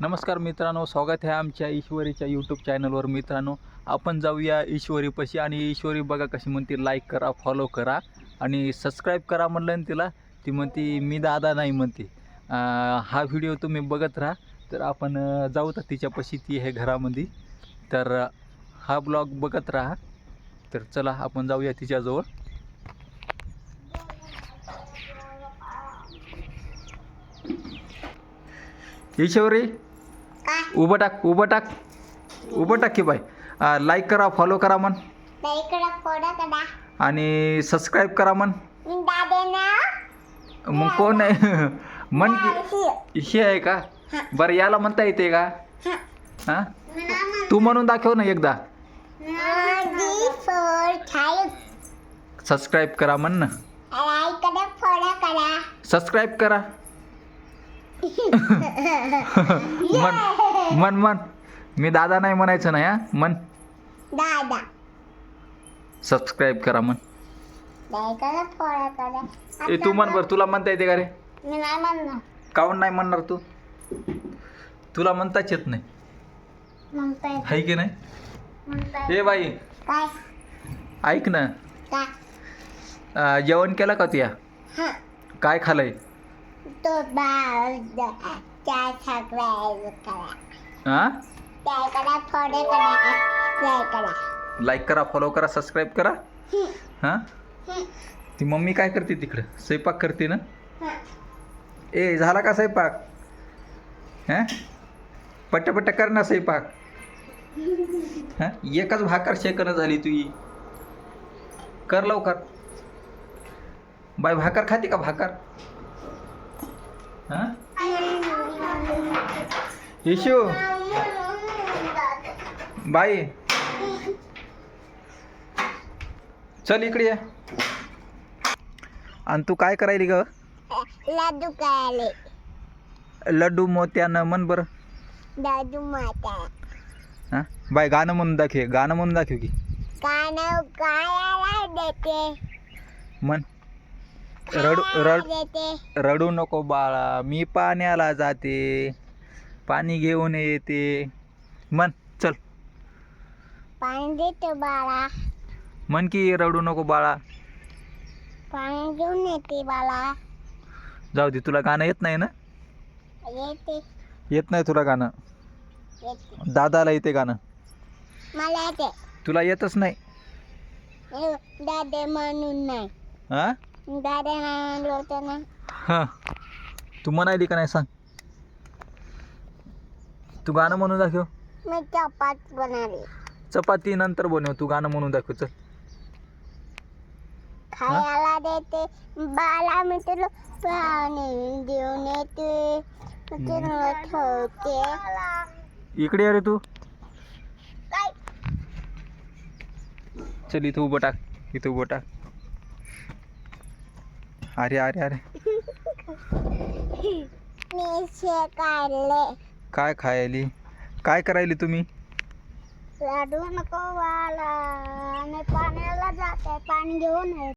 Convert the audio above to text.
नमस्कार मित्रांनो स्वागत आहे आमच्या ईश्वरीच्या यूट्यूब चॅनलवर मित्रांनो आपण जाऊया ईश्वरीपाशी आणि ईश्वरी बघा कशी म्हणते लाईक करा फॉलो करा आणि सबस्क्राईब करा म्हणलं ना तिला ती म्हणते मी दादा नाही म्हणते. हा व्हिडिओ तुम्ही बघत राहा. तर आपण जाऊ तर तिच्यापाशी ती आहे घरामध्ये. तर हा ब्लॉग बघत राहा. तर चला आपण जाऊया तिच्याजवळ. ईश्वरी उभं टाक उभं टाक. उभं टाक की बाई. लाईक करा फॉलो करा करा आणि सबस्क्राईब करा म्हण. मी दादे ना. मग कोण आहे? की हे. आहे का? बरं याला म्हणता येते का? हां. तू म्हणून दाखव ना एकदा. सबस्क्राईब करा म्हण ना. सबस्क्राईब करा म्हण. म्हण म्हण मी दादा नाही म्हणायचं नाही हा. म्हण दादा. सबस्क्राईब करा करा ए तू म्हण बरं तुला म्हणता येते का रे? मी नाही म्हणणार. काऊन नाही म्हणणार तू? तुला म्हणताच येत नाही. म्हणताय आहे की नाही? म्हणताय ए बाई. काय? ऐक ना. काय? अं, जेवण केलं का तुया? हा. काय खालंय? तो बाळ त्या सगळ्या करा. हां? लाईक करा फॉलो करा सबस्क्राईब करा. हां? ती मम्मी काय करते तिकडं? स्वयंपाक करते ना? ए झाला का स्वयंपाक? हां? पट्ट पट्ट कर ना स्वयंपाक. हां? एकच भाकर शेकणं झाली तुझी कर लवकर. बाय भाकर खाते का भाकर? हां? येशू. बाई. चल इकडे ये. आणि तू काय करायली ग? लाडू काले लड्डू मोत्यानं म्हण बरं. दादू माता हां? बाय गाणं म्हणून दाखव गाणं म्हणून दाखव की. कानव कायाला देते. म्हण. रडू रड देते. रडू नको बाळा मी पाण्याला जाते. पाणी घेऊन येते. चल पाणी देतो बाळा. म्हण की रडू नको बाळा. पाणी घेऊन येते बाळा. जाऊ दे तुला गाणं येत नाही ना? येते. येत नाही तुला गाणं? येते. दादाला येते गाणं. मला येते. तुला येतच नाही? ए, दादे म्हणून नाही. हां दादे नाही म्हणलं होतं ना. हां. तू म्हणायली का नाही सांग? तू गाणं म्हणून दाखव. मी चपात बनवली. चपाती नंतर बनव तू गाणं म्हणून दाखव चल. खायला देते बाळा मी तुला पाणी घेऊन येते. मी तुला ठेवते. इकडे ये रे तू. चल इथं उभं टाक इथं उभं टाक. अरे अरे अरे. मी शे काढले. काय खायली? काय करायली तुम्ही? लाडू नको वाला मी पाण्याला जाते पाणी घेऊन येते